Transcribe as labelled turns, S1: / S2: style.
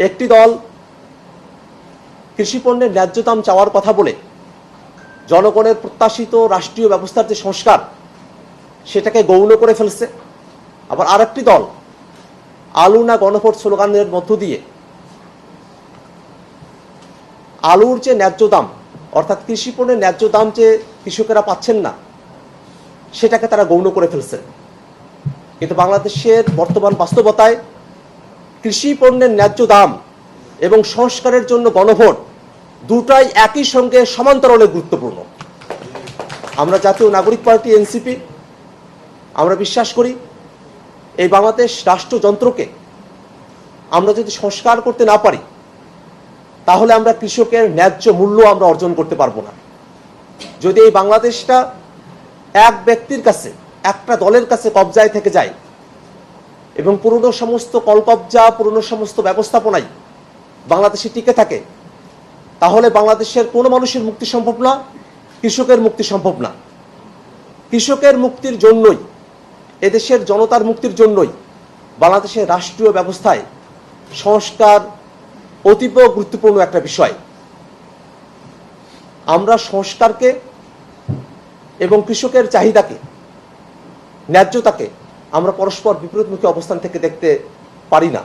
S1: একটি দল কৃষি পণ্যের ন্যায্য দাম চাওয়ার কথা বলে জনগণের প্রত্যাশিত রাষ্ট্রীয় ব্যবস্থার যে সংস্কার, সেটাকে গৌণ করে ফেলছে। আবার আরেকটি দল আলু না গণভোট স্লোগানের মধ্য দিয়ে আলুর যে ন্যায্য দাম, অর্থাৎ কৃষি পণ্যের ন্যায্য দাম যে কৃষকেরা পাচ্ছেন না, সেটাকে তারা গৌণ করে ফেলছে। কিন্তু বাংলাদেশের বর্তমান বাস্তবতায় কৃষি পণ্যের ন্যায্য দাম এবং সংস্কারের জন্য গণভোট দুটাই একই সঙ্গে সমান্তরালে গুরুত্বপূর্ণ। আমরা জাতীয় নাগরিক পার্টি, এনসিপি, আমরা বিশ্বাস করি এই বাংলাদেশ রাষ্ট্রযন্ত্রকে আমরা যদি সংস্কার করতে না পারি, তাহলে আমরা কৃষকের ন্যায্য মূল্য আমরা অর্জন করতে পারব না। যদি এই বাংলাদেশটা এক ব্যক্তির কাছে, একটা দলের কাছে কবজায় থেকে যায় এবং পুরনো সমস্ত কলকবজা পুরনো সমস্ত ব্যবস্থাপনাই বাংলাদেশে টিকে থাকে, তাহলে বাংলাদেশের কোনো মানুষের মুক্তি সম্ভব না, কৃষকের মুক্তি সম্ভব না। কৃষকের মুক্তির জন্যই, এদেশের জনতার মুক্তির জন্যই বাংলাদেশের রাষ্ট্রীয় ব্যবস্থায় সংস্কার অতীব গুরুত্বপূর্ণ একটা বিষয়। আমরা সংস্কারকে এবং কৃষকের চাহিদাকে, ন্যায্যতাকে আমরা পরস্পর বিপরীতমুখী অবস্থান থেকে দেখতে পারি না।